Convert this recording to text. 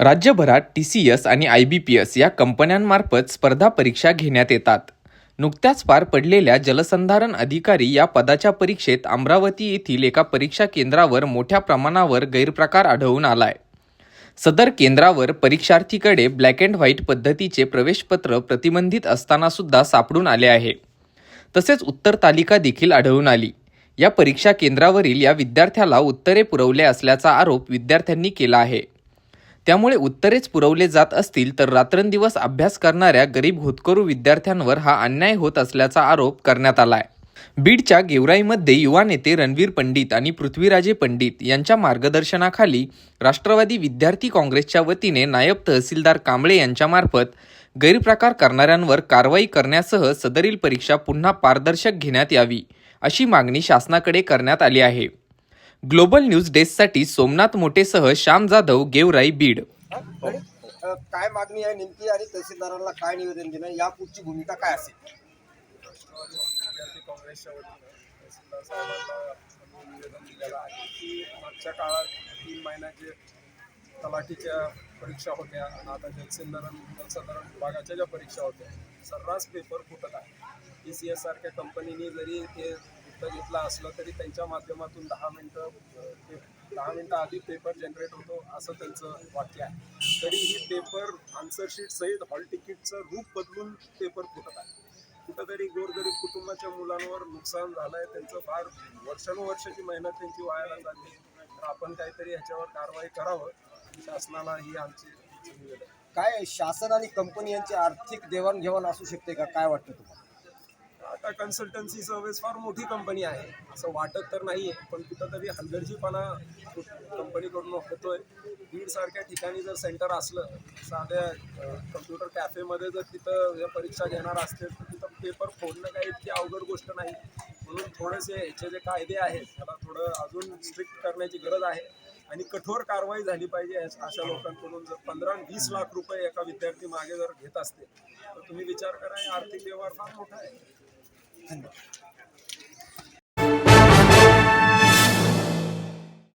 राज्यभरात T C S आणि I B P S या कंपन्यांमार्फत स्पर्धा परीक्षा घेण्यात येतात. नुकत्याच पार पडलेल्या जलसंधारण अधिकारी या पदाच्या परीक्षेत अमरावती येथील एका परीक्षा केंद्रावर मोठ्या प्रमाणावर गैरप्रकार आढळून आलाय. सदर केंद्रावर परीक्षार्थीकडे ब्लॅक अँड व्हाईट पद्धतीचे प्रवेशपत्र प्रतिबंधित असताना सुद्धा सापडून आले आहे. तसेच उत्तर तालिका देखील आढळून आली. या परीक्षा केंद्रावरील या विद्यार्थ्याला उत्तरे पुरवले असल्याचा आरोप विद्यार्थ्यांनी केला आहे. त्यामुळे उत्तरेच पुरवले जात असतील तर रात्रंदिवस अभ्यास करणाऱ्या गरीब होतकरू विद्यार्थ्यांवर हा अन्याय होत असल्याचा आरोप करण्यात आलाय. बीडच्या गेवराईमध्ये युवा नेते रणवीर पंडित आणि पृथ्वीराजे पंडित यांच्या मार्गदर्शनाखाली राष्ट्रवादी विद्यार्थी काँग्रेसच्या वतीने नायब तहसीलदार कांबळे यांच्यामार्फत गैरप्रकार करणाऱ्यांवर कारवाई करण्यासह सदरील परीक्षा पुन्हा पारदर्शक घेण्यात यावी अशी मागणी शासनाकडे करण्यात आली आहे. ग्लोबल न्यूज डेस्कसाठी सोमनाथ मोटेसह श्याम जाधव गेवराई बीड. काय मागणी आहे नेमकी आणि तहसीलदारांना काय निवेदन देणं या पुढची भूमिका काय असेल? काँग्रेसच्या वतीनं तहसीलदार साहेबांना आम्ही निवेदन दिलेलं आहे की मागच्या काळात तीन महिन्याचे तलाठीच्या परीक्षा होत्या आणि आता जलसंधारण जलसंधारण विभागाच्या ज्या परीक्षा होत्या सर्रास पेपर फुटत आहे. टी सी एस सारख्या कंपनीने जरी ते शब्द घेतलं असलं तरी त्यांच्या माध्यमातून दहा मिनटं ते दहा मिनटं आधी पेपर जनरेट होतो असं त्यांचं वाक्य आहे. तरी ही पेपर आन्सरशीट सहित हॉल तिकीटचं रूप बदलून पेपर फुटत आहे. कुठंतरी गोरगरीब कुटुंबाच्या मुलांवर नुकसान झालं आहे त्यांचं फार वर्षानुवर्षाची मेहनत त्यांची व्हायला जाते. तर आपण काहीतरी ह्याच्यावर कारवाई करावं. शासनाला ही आमची काय शासन आणि कंपनी यांची आर्थिक देवाणघेवाण असू शकते का? काय वाटतं तुम्हाला? आता कन्सल्टन्सी सर्व्हिस फार मोठी कंपनी आहे. असं वाटत तर नाही आहे पण कुठंतरी हलगर्जीपणा कंपनीकडून होतोय. बीडसारख्या ठिकाणी जर सेंटर असलं साध्या कम्प्युटर कॅफेमध्ये जर तिथं या परीक्षा घेणार असतील तर तिथं पेपर फोडणं काही इतकी अवघड गोष्ट नाही. म्हणून थोडेसे ह्याचे जे कायदे आहेत त्याला थोडं अजून स्ट्रिक्ट करण्याची गरज आहे. आणि कठोर कारवाई झाली पाहिजे अशा लोकांकडून. जर पंधरा वीस लाख रुपये एका विद्यार्थी मागे जर घेत असते तर तुम्ही विचार करा हे आर्थिक व्यवहार फार मोठा आहे. ধন্যবাদ